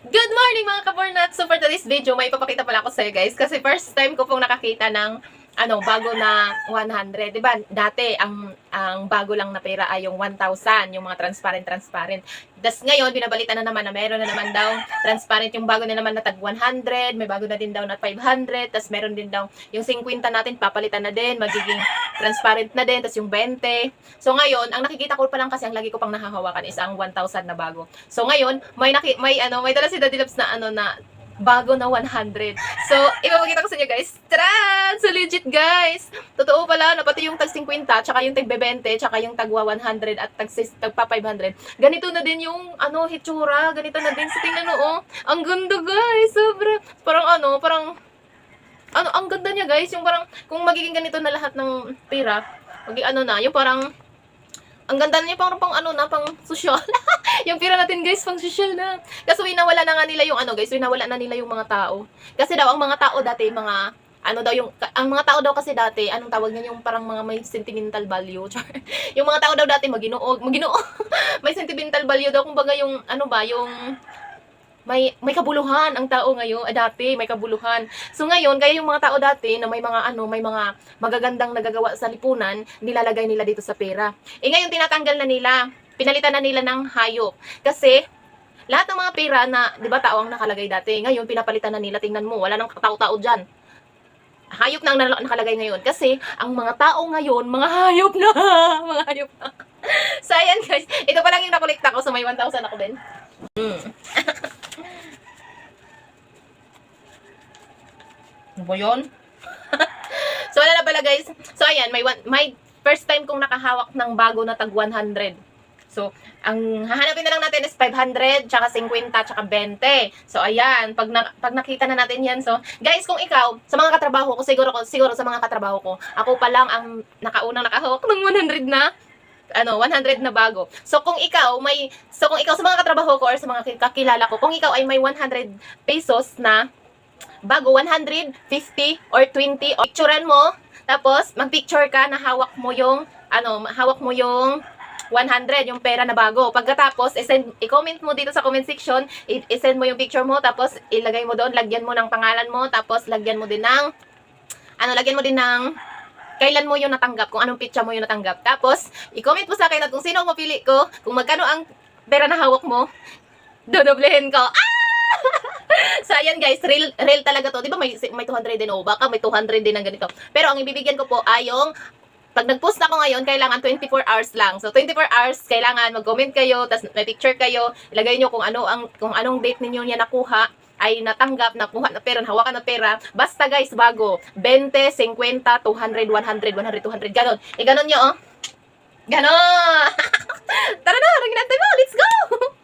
Good morning mga kabornat! So for today's video, may ipapakita pala ako sa'yo guys. Kasi first time ko pong nakakita ng ano, bago na 100. Diba, dati, ang, ang bago lang na pera ay yung 1,000, yung mga transparent-transparent. Das ngayon, binabalita na naman na meron na naman daw transparent yung bago na naman na tag 100, may bago na din daw na 500, tas meron din daw yung 50 natin, papalitan na din, magiging transparent na din, tas yung 20. So ngayon, ang nakikita ko pa lang kasi ang lagi ko pang nahahawakan is ang 1,000 na bago. So ngayon, may naki, may ano, may dala si Daddy Labs na ano na bago na 100. So, ipapakita ko sa inyo guys. Tara! So legit guys! Totoo pala na pati yung tag 50, tsaka yung tag 20, tsaka yung tagwa 100 at tag, sis- tagpa 500. Ganito na din yung ano, hitsura. Ganito na din. Sa tingnan mo, oh. Ang ganda guys. Sobra. Parang ano, parang ano, ang ganda niya guys. Yung parang, kung magiging ganito na lahat ng pera, magiging ano na, yung parang, ang ganda niya parang pang ano na, pang social. yung pera natin guys, pang social na. Kasi winawala na nga nila yung ano guys, winawala na nila yung mga tao. Kasi daw, ang mga tao dati, mga, ano daw yung, ang mga tao daw kasi dati, anong tawag niya, yung parang mga may sentimental value. Yung mga tao daw dati, maginuog, maginuog. may sentimental value daw, kumbaga yung, ano ba, yung, may may kabuluhan ang tao ngayon, eh, dati may kabuluhan. So ngayon, kaya yung mga tao dati na may mga ano, may mga magagandang nagagawa sa lipunan, nilalagay nila dito sa pera. Eh ngayon tinatanggal na nila, pinalitan na nila ng hayop. Kasi lahat ng mga pera na, 'di ba, tao ang nakalagay dati. Ngayon pinapalitan na nila, tingnan mo, wala nang tao-tao diyan. Hayop na ang nakalagay ngayon kasi ang mga tao ngayon, mga hayop na, mga hayop na. so ayan guys, ito pa lang yung nakolekta ko, so may 1,000 ako din. Ano yun? so, wala na pala guys. So, ayan, may, one, may first time kong nakahawak ng bago na tag 100. So, ang hahanapin na lang natin is 500, tsaka 50, tsaka 20. So, ayan, pag, na, pag nakita na natin yan. So, guys, kung ikaw, sa mga katrabaho ko, siguro, siguro sa mga katrabaho ko, ako pa lang ang nakaunang nakahawak ng 100 na ano, 100 na bago. So kung ikaw may so kung ikaw sa mga katrabaho ko or sa mga kakilala ko, kung ikaw ay may 100 pesos na bago 150 or 20 o picturean mo tapos mag-picture ka na hawak mo yung ano hawak mo yung 100 yung pera na bago. Pagkatapos, isend, i-comment mo dito sa comment section, isend mo yung picture mo, tapos ilagay mo doon, lagyan mo ng pangalan mo, tapos lagyan mo din ng, ano, lagyan mo din ng, kailan mo yung natanggap, kung anong picture mo yung natanggap. Tapos, i-comment mo sa akin at kung sino ang mapili ko, kung magkano ang pera na hawak mo, dodoblehin ko. Ah! So, ayan guys, real, real talaga to. Di ba may, may 200 din o? Oh, baka may 200 din ang ganito. Pero ang ibibigyan ko po ay yung pag nag-post ako ngayon, kailangan 24 hours lang. So 24 hours, kailangan mag-comment kayo, tas may picture kayo, ilagay niyo kung ano ang kung anong date ninyo niya nakuha ay natanggap, nakuha na pera, hawakan na pera. Basta guys, bago. 20, 50, 200, 100, 100, 200, ganon. E ganon nyo, oh. Ganon! Tara na, ringin natin mo, let's go!